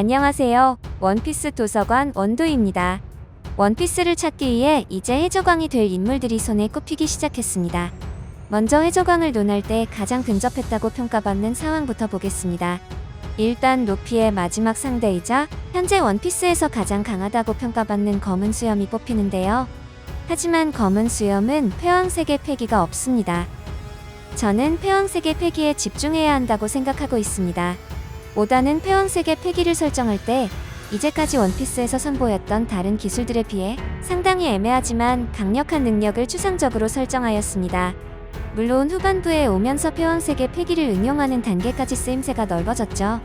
안녕하세요. 원피스 도서관 원도입니다. 원피스를 찾기 위해 이제 해적왕이 될 인물들이 손에 꼽히기 시작했습니다. 먼저 해적왕을 논할 때 가장 근접했다고 평가받는 상황부터 보겠습니다. 일단 루피의 마지막 상대이자 현재 원피스에서 가장 강하다고 평가받는 검은 수염이 뽑히는데요. 하지만 검은 수염은 폐왕색의 패기가 없습니다. 저는 폐왕색의 패기에 집중해야 한다고 생각하고 있습니다. 오다는 폐왕색의 패기를 설정할 때 이제까지 원피스에서 선보였던 다른 기술들에 비해 상당히 애매하지만 강력한 능력을 추상적으로 설정하였습니다. 물론 후반부에 오면서 폐왕색의 패기를 응용하는 단계까지 쓰임새가 넓어졌죠.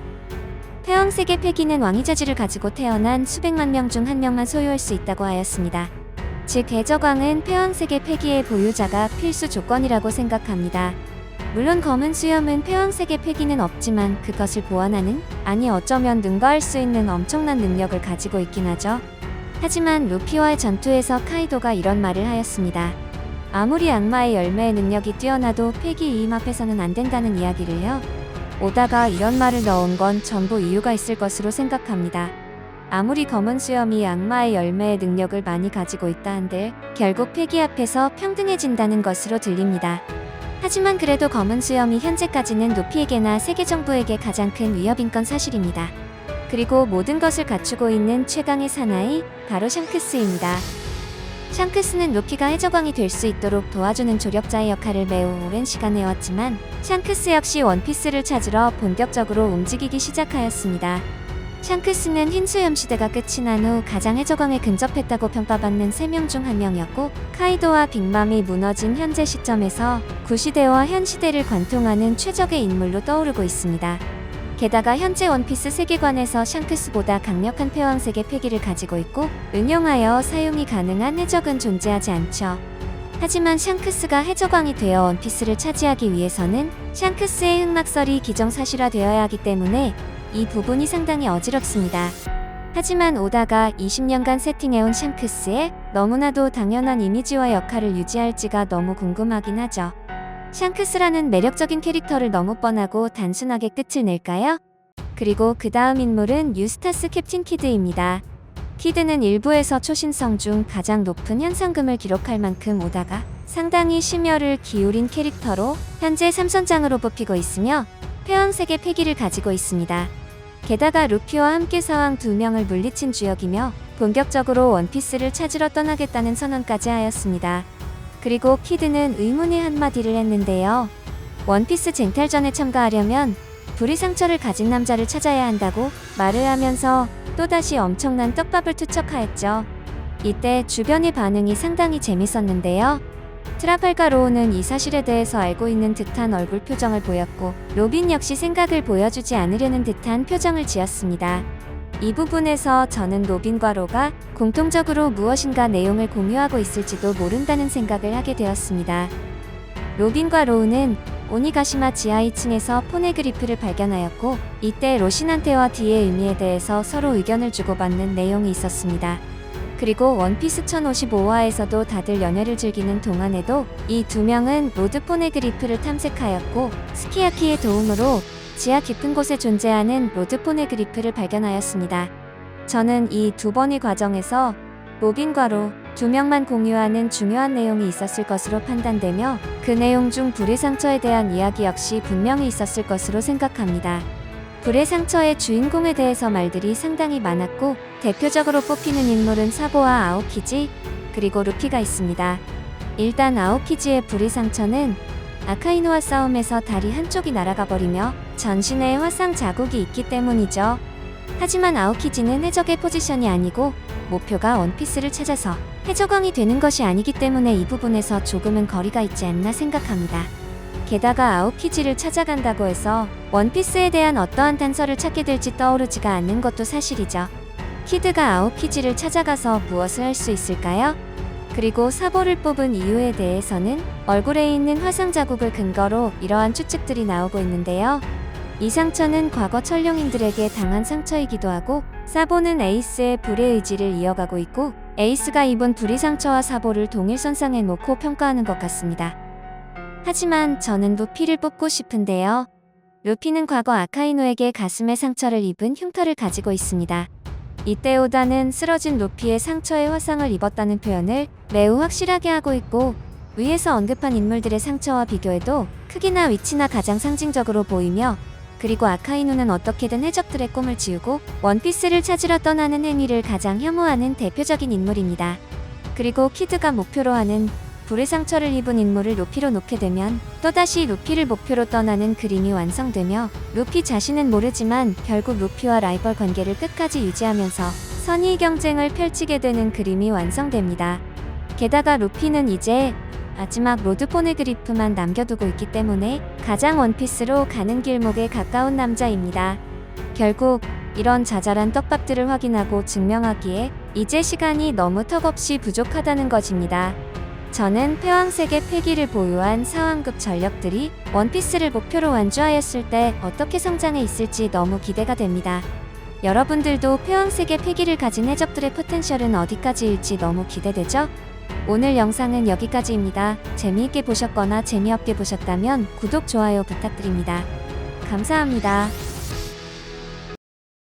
폐왕색의 패기는 왕위 자질을 가지고 태어난 수백만 명 중 한 명만 소유할 수 있다고 하였습니다. 즉 해적왕은 폐왕색의 패기의 보유자가 필수 조건이라고 생각합니다. 물론 검은 수염은 폐왕색의 패기는 없지만 그것을 보완하는 아니 어쩌면 능가할 수 있는 엄청난 능력을 가지고 있긴 하죠. 하지만 루피와의 전투에서 카이도가 이런 말을 하였습니다. 아무리 악마의 열매의 능력이 뛰어나도 패기 이임 앞에서는 안 된다는 이야기를요. 오다가 이런 말을 넣은 건 전부 이유가 있을 것으로 생각합니다. 아무리 검은 수염이 악마의 열매의 능력을 많이 가지고 있다 한들 결국 패기 앞에서 평등해진다는 것으로 들립니다. 하지만 그래도 검은 수염이 현재까지는 루피에게나 세계 정부에게 가장 큰 위협인 건 사실입니다. 그리고 모든 것을 갖추고 있는 최강의 사나이 바로 샹크스입니다. 샹크스는 루피가 해적왕이 될 수 있도록 도와주는 조력자의 역할을 매우 오랜 시간 해왔지만 샹크스 역시 원피스를 찾으러 본격적으로 움직이기 시작하였습니다. 샹크스는 흰수염 시대가 끝이 난 후 가장 해적왕에 근접했다고 평가받는 3명 중한 명이었고 카이도와 빅맘이 무너진 현재 시점에서 구시대와 현 시대를 관통하는 최적의 인물로 떠오르고 있습니다. 게다가 현재 원피스 세계관에서 샹크스보다 강력한 패왕색의 패기를 가지고 있고 응용하여 사용이 가능한 해적은 존재하지 않죠. 하지만 샹크스가 해적왕이 되어 원피스를 차지하기 위해서는 샹크스의 흑막설이 기정사실화되어야 하기 때문에 이 부분이 상당히 어지럽습니다. 하지만 오다가 20년간 세팅해온 샹크스의 너무나도 당연한 이미지와 역할을 유지할지가 너무 궁금하긴 하죠. 샹크스라는 매력적인 캐릭터를 너무 뻔하고 단순하게 끝을 낼까요? 그리고 그 다음 인물은 유스타스 캡틴 키드입니다. 키드는 일부에서 초신성 중 가장 높은 현상금을 기록할 만큼 오다가 상당히 심혈을 기울인 캐릭터로 현재 3선장으로 뽑히고 있으며 폐왕색의 패기를 가지고 있습니다. 게다가 루피와 함께 사왕 두 명을 물리친 주역이며 본격적으로 원피스를 찾으러 떠나겠다는 선언까지 하였습니다. 그리고 키드는 의문의 한마디를 했는데요. 원피스 쟁탈전에 참가하려면 불의 상처를 가진 남자를 찾아야 한다고 말을 하면서 또다시 엄청난 떡밥을 투척하였죠. 이때 주변의 반응이 상당히 재밌었는데요. 트라팔가 로우는 이 사실에 대해서 알고 있는 듯한 얼굴 표정을 보였고 로빈 역시 생각을 보여주지 않으려는 듯한 표정을 지었습니다. 이 부분에서 저는 로빈과 로가 공통적으로 무엇인가 내용을 공유하고 있을지도 모른다는 생각을 하게 되었습니다. 로빈과 로우는 오니가시마 지하 2층에서 포네그리프를 발견하였고 이때 로신한테와 뒤의 의미에 대해서 서로 의견을 주고받는 내용이 있었습니다. 그리고 원피스 1055화에서도 다들 연애를 즐기는 동안에도 이 두 명은 로드 포네그리프를 탐색하였고 스키야키의 도움으로 지하 깊은 곳에 존재하는 로드 포네그리프를 발견하였습니다. 저는 이 두 번의 과정에서 로빈과 로 두 명만 공유하는 중요한 내용이 있었을 것으로 판단되며 그 내용 중 불의 상처에 대한 이야기 역시 분명히 있었을 것으로 생각합니다. 불의 상처의 주인공에 대해서 말들이 상당히 많았고 대표적으로 뽑히는 인물은 사보와 아오키지 그리고 루피가 있습니다. 일단 아오키지의 불의 상처는 아카이노와 싸움에서 다리 한쪽이 날아가 버리며 전신에 화상 자국이 있기 때문이죠. 하지만 아오키지는 해적의 포지션이 아니고 목표가 원피스를 찾아서 해적왕이 되는 것이 아니기 때문에 이 부분에서 조금은 거리가 있지 않나 생각합니다. 게다가 아오키지를 찾아간다고 해서 원피스에 대한 어떠한 단서를 찾게 될지 떠오르지가 않는 것도 사실이죠. 키드가 아오키지를 찾아가서 무엇을 할 수 있을까요? 그리고 사보를 뽑은 이유에 대해서는 얼굴에 있는 화상 자국을 근거로 이러한 추측들이 나오고 있는데요. 이 상처는 과거 천룡인들에게 당한 상처이기도 하고 사보는 에이스의 불의 의지를 이어가고 있고 에이스가 입은 불의 상처와 사보를 동일선상에 놓고 평가하는 것 같습니다. 하지만 저는 루피를 뽑고 싶은데요. 루피는 과거 아카이노에게 가슴에 상처를 입은 흉터를 가지고 있습니다. 이때 오다는 쓰러진 루피의 상처에 화상을 입었다는 표현을 매우 확실하게 하고 있고 위에서 언급한 인물들의 상처와 비교해도 크기나 위치나 가장 상징적으로 보이며 그리고 아카이누는 어떻게든 해적들의 꿈을 지우고 원피스를 찾으러 떠나는 행위를 가장 혐오하는 대표적인 인물입니다. 그리고 키드가 목표로 하는 불의 상처를 입은 인물을 루피로 놓게 되면 또다시 루피를 목표로 떠나는 그림이 완성되며 루피 자신은 모르지만 결국 루피와 라이벌 관계를 끝까지 유지하면서 선의 경쟁을 펼치게 되는 그림이 완성됩니다. 게다가 루피는 이제 마지막 로드 포네 그리프만 남겨두고 있기 때문에 가장 원피스로 가는 길목에 가까운 남자입니다. 결국 이런 자잘한 떡밥들을 확인하고 증명하기에 이제 시간이 너무 턱없이 부족하다는 것입니다. 저는 패왕색의 패기를 보유한 사왕급 전력들이 원피스를 목표로 완주하였을 때 어떻게 성장해 있을지 너무 기대가 됩니다. 여러분들도 패왕색의 패기를 가진 해적들의 포텐셜은 어디까지일지 너무 기대되죠? 오늘 영상은 여기까지입니다. 재미있게 보셨거나 재미없게 보셨다면 구독, 좋아요 부탁드립니다. 감사합니다.